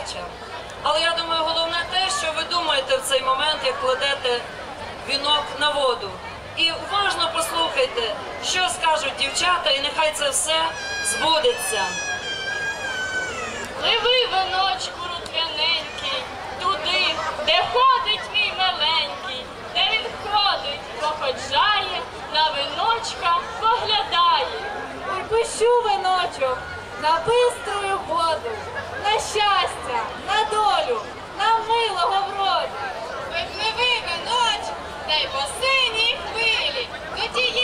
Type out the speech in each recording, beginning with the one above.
дитяча. Але я думаю, головне те, що ви думаєте в цей момент, як кладете вінок на воду. І уважно послухайте, що скажуть дівчата, і нехай це все збудеться. Пливи, виночку рутвяненький, туди, де ходить мій миленький, де він ходить, походжає, на виночка поглядає. Ой, пущу виночок на биструю воду, на щастя, на долю, на милого вроду. Випливи, виночку, та й по синій хвилі, до тієї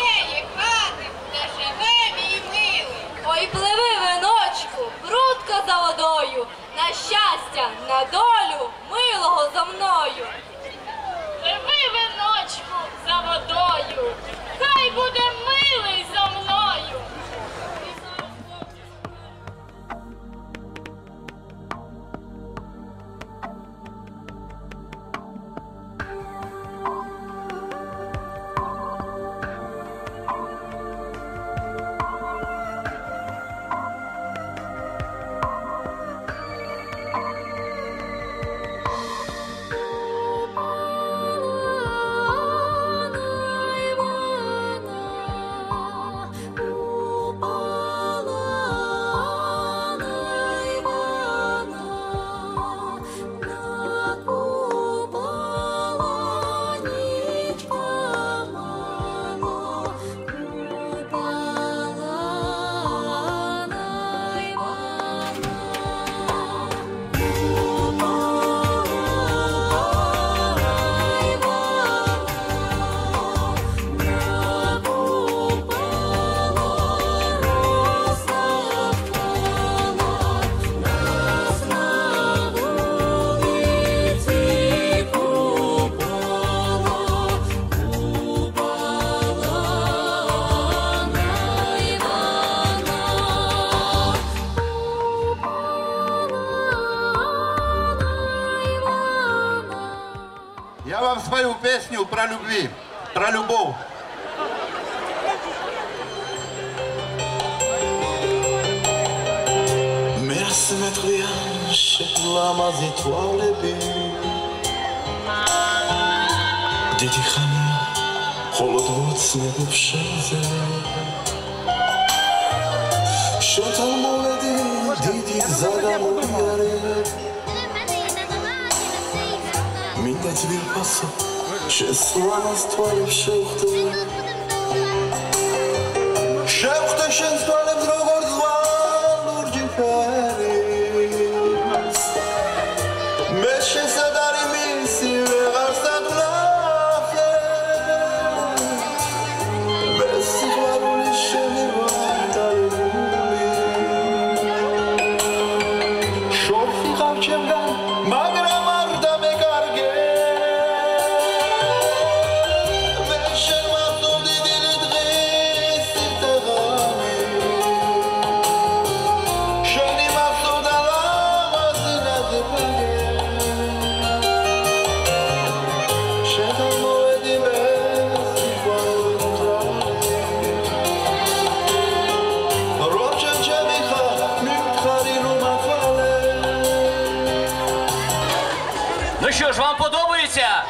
Спою песню про любви, про любовь. Merci maître Yann, chef lama étoiles ébées. Дідіхання, холодвод снігу Що там молоді, діді задаму яри. იაფასო შესვანას თვალებს შევხვდე შევხვდე შენს თვალებს რო що ж, вам подобається?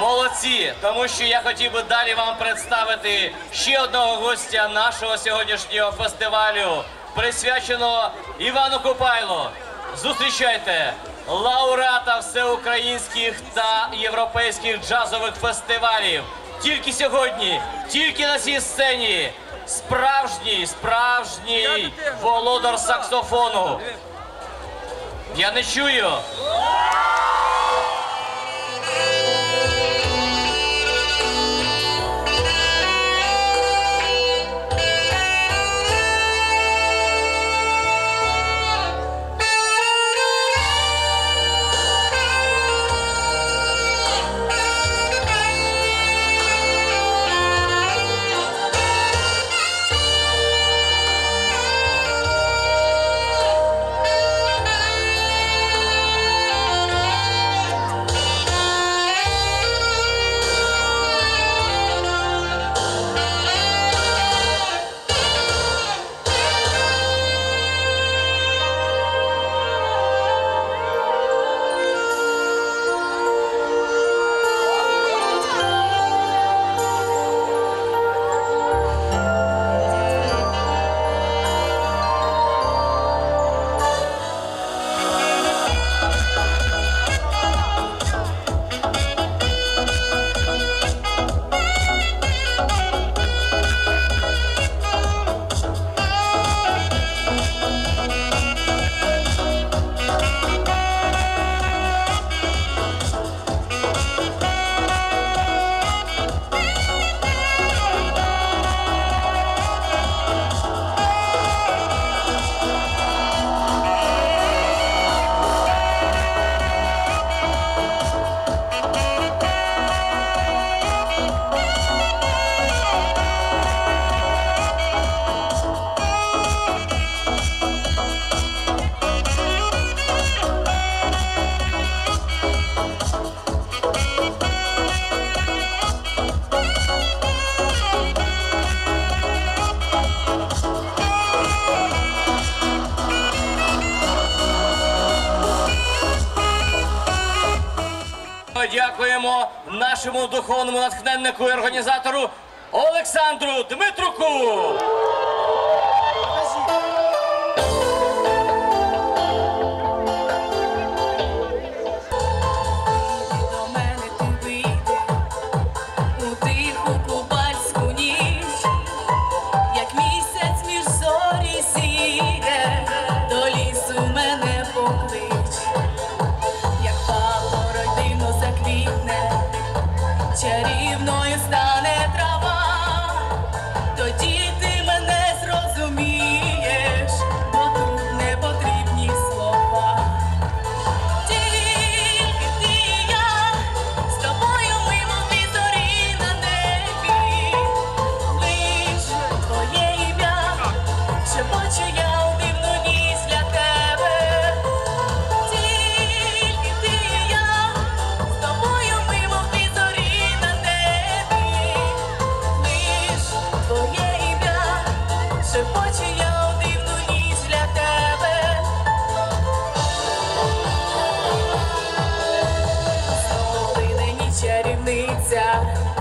Молодці, тому що я хотів би далі вам представити ще одного гостя нашого сьогоднішнього фестивалю, присвяченого Івану Купайлу. Зустрічайте лауреата всеукраїнських та європейських джазових фестивалів. Тільки сьогодні, тільки на цій сцені. Справжній, справжній володар саксофону. Я не чую. Нашому духовному натхненнику і організатору Олександру Дмитруку. Yeah.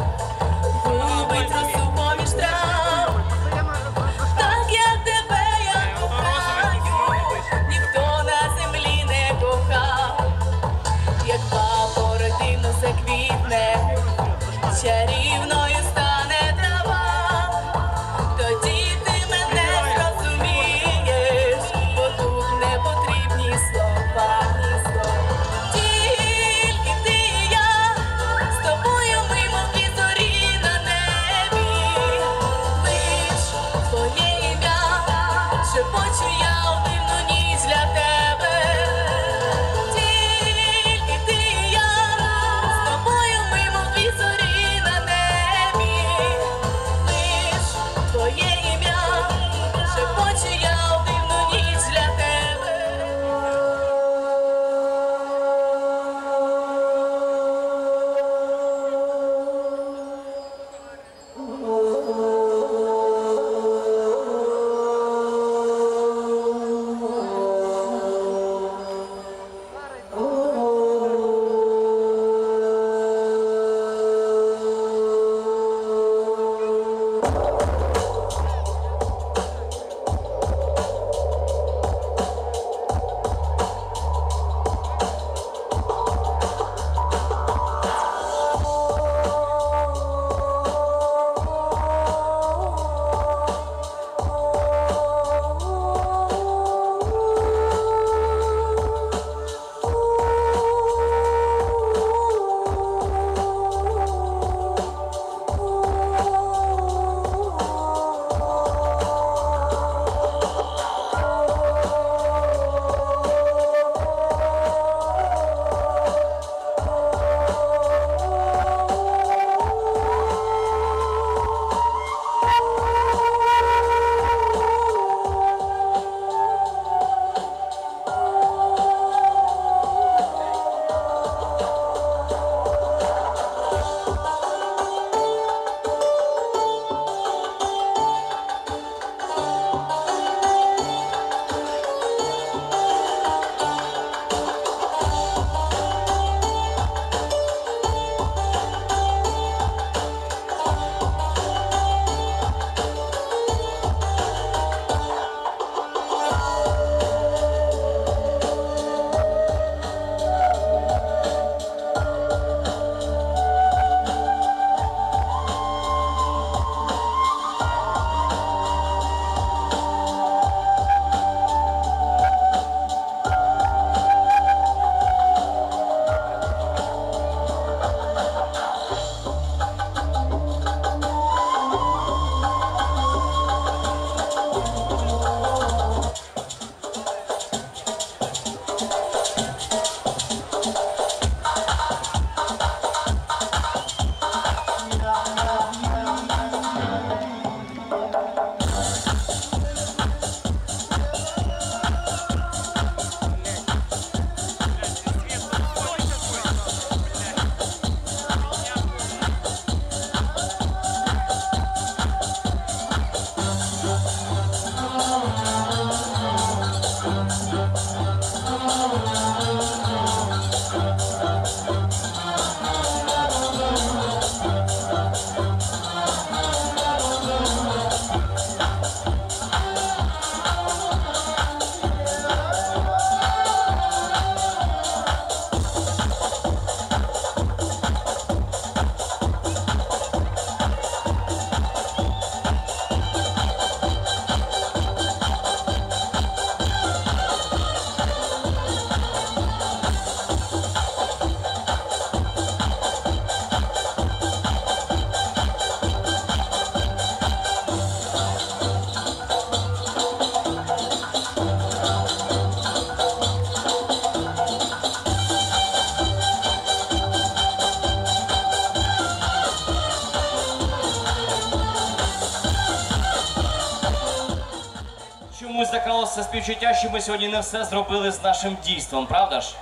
це співчуття, що ми сьогодні не все зробили з нашим дійством, правда ж?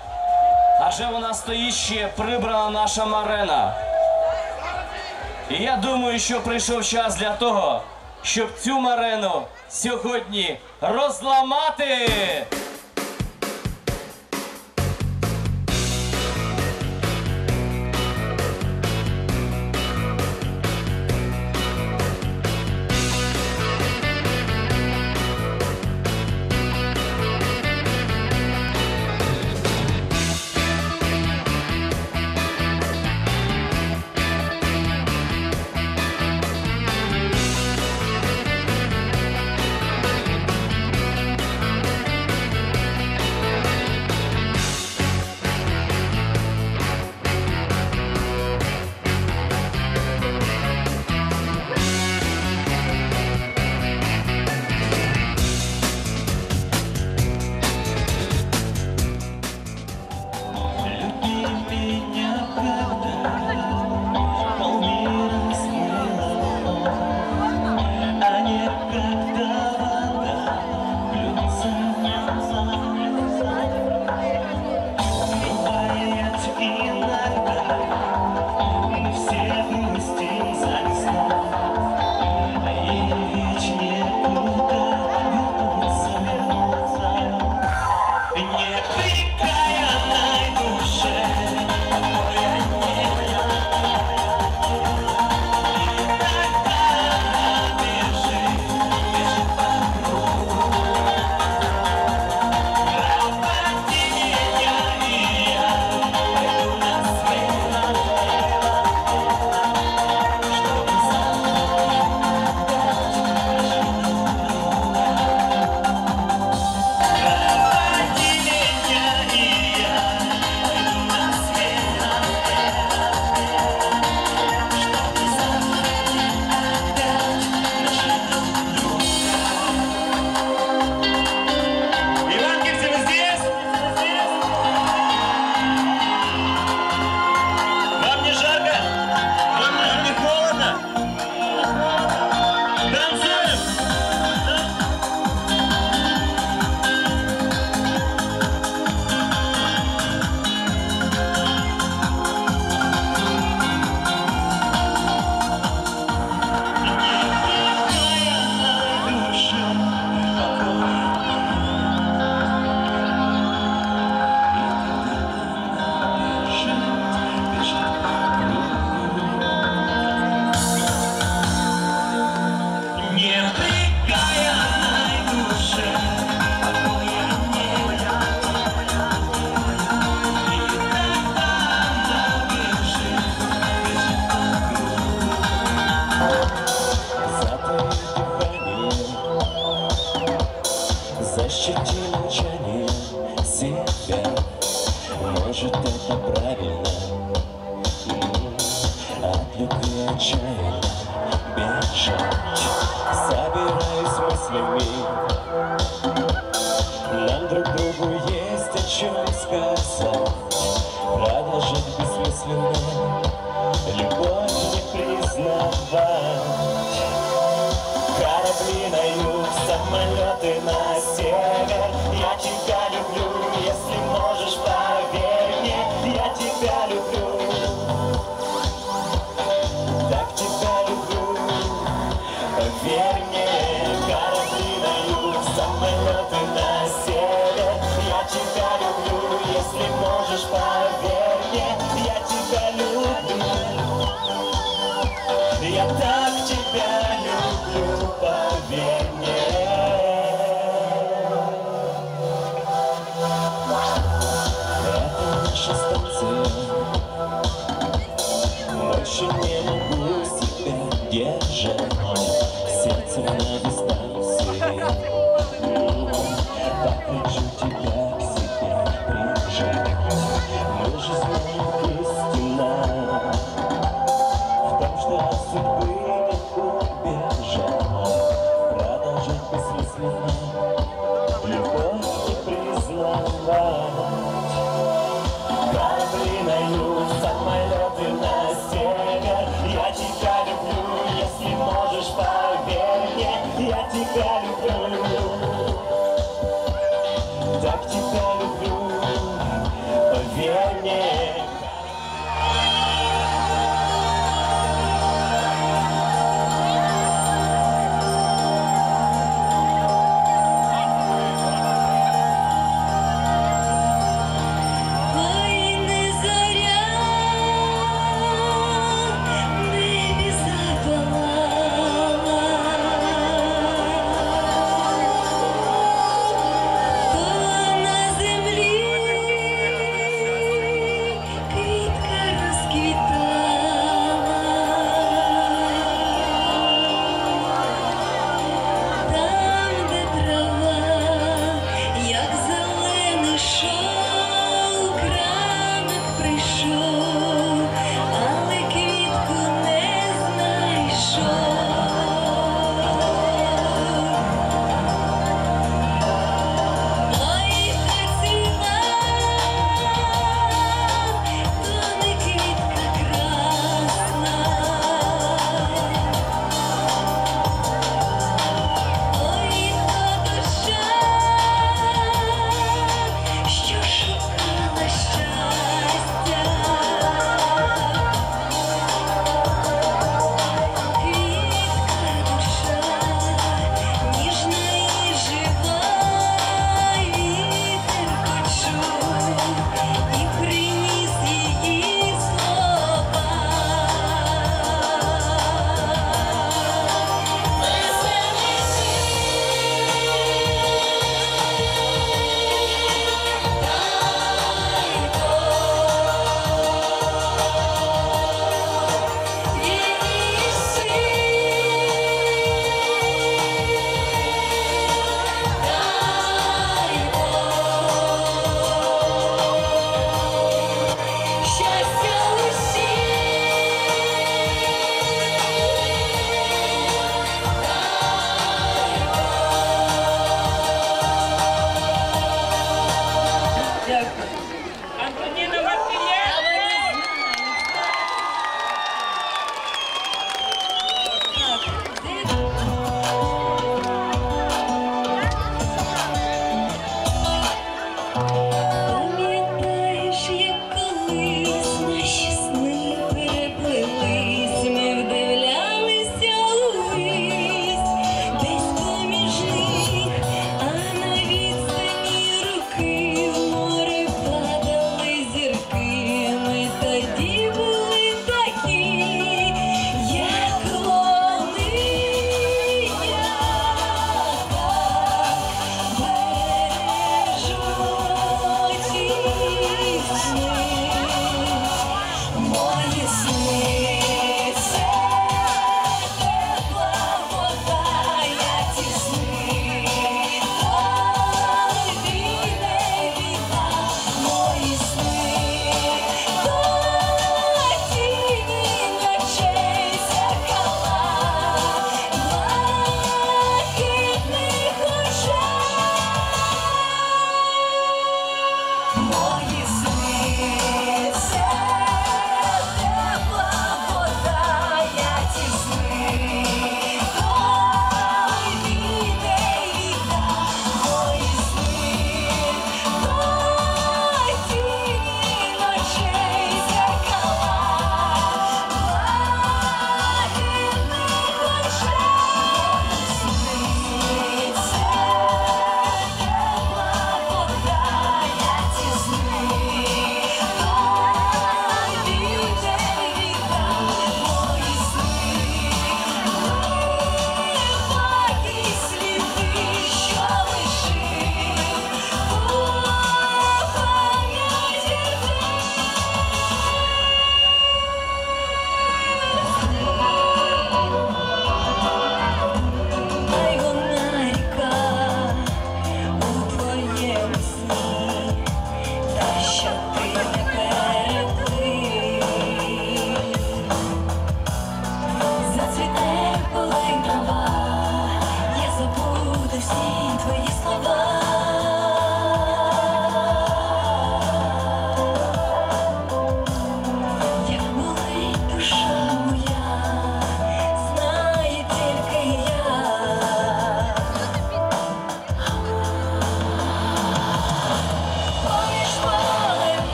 Адже вона стоїть ще прибрана наша марена. І я думаю, що прийшов час для того, щоб цю марену сьогодні розламати. узнавать Корабли нают самолеты на север. Я тебя люблю. держит мой сердце мной.